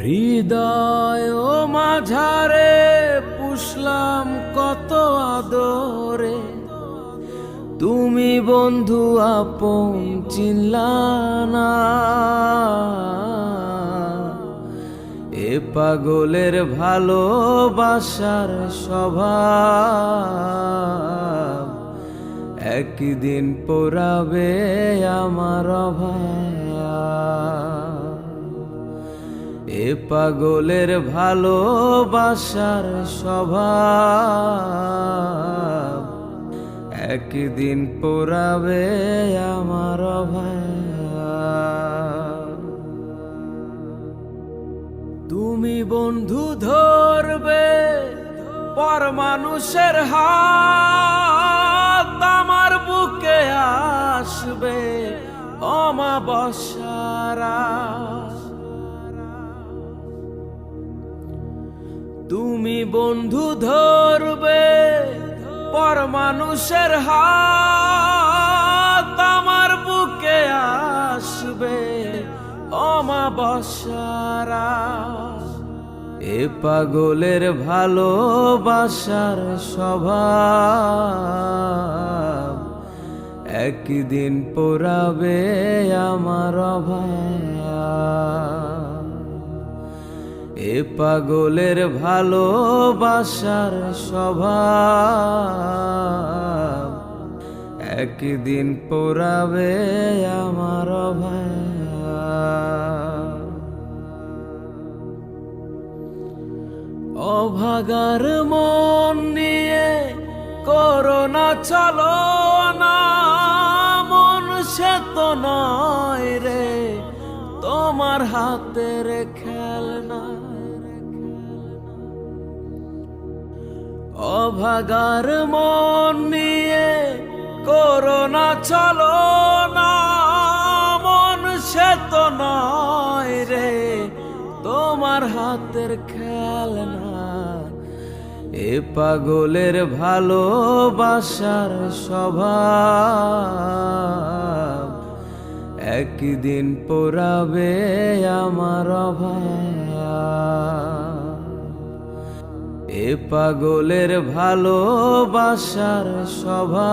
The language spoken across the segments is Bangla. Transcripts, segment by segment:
হৃদয় মাঝারে পুষলাম কত আদরে। তুমি বন্ধু আপন না এ পাগলের ভালোবাসার স্বভাব একদিন পোড়াবে আমার অভাব। এ পাগলের ভালোবাসার স্বভাব। একদিন পোড়াবে আমার তুমি বন্ধু ধরবে পর মানুষের হাত আমার তুমি বন্ধু ধরবে পর মানুষের হাত আমার বুকে আসবে অমাবস্যারা এ পাগলের ভালোবাসার স্বভাব একদিন পোড়াবে আমার অভাব এ পাগলের ভালোবাসার স্বভাব। একদিন পোড়াবে আমার অভাগার মন নিয়ে করোনা চলো না, মন সে তো নয় রে, তোমার হাতের খেলনা। অভাগার মন নিয়ে করোনা চলো না, মন সে তো নয় রে, তোমার হাতের খেলনা। এ পাগলের ভালোবাসার স্বভাব, একদিন পোড়াবে আমার অভাব। এ পাগলের ভালোবাসার স্বভাব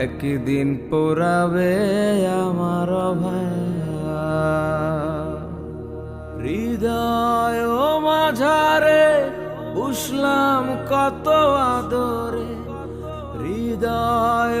একদিন পোড়াবে আমার হৃদয় মাঝারে বুঝলাম কত আদরে। হৃদয়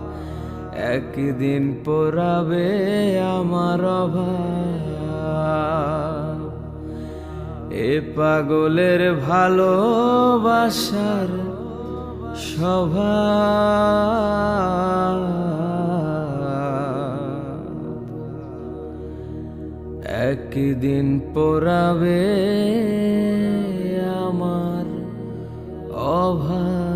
একদিন পোড়াবে আমার অভাব। এ পাগলের ভালোবাসার সভা একদিন পোড়াবে আমার অভাব।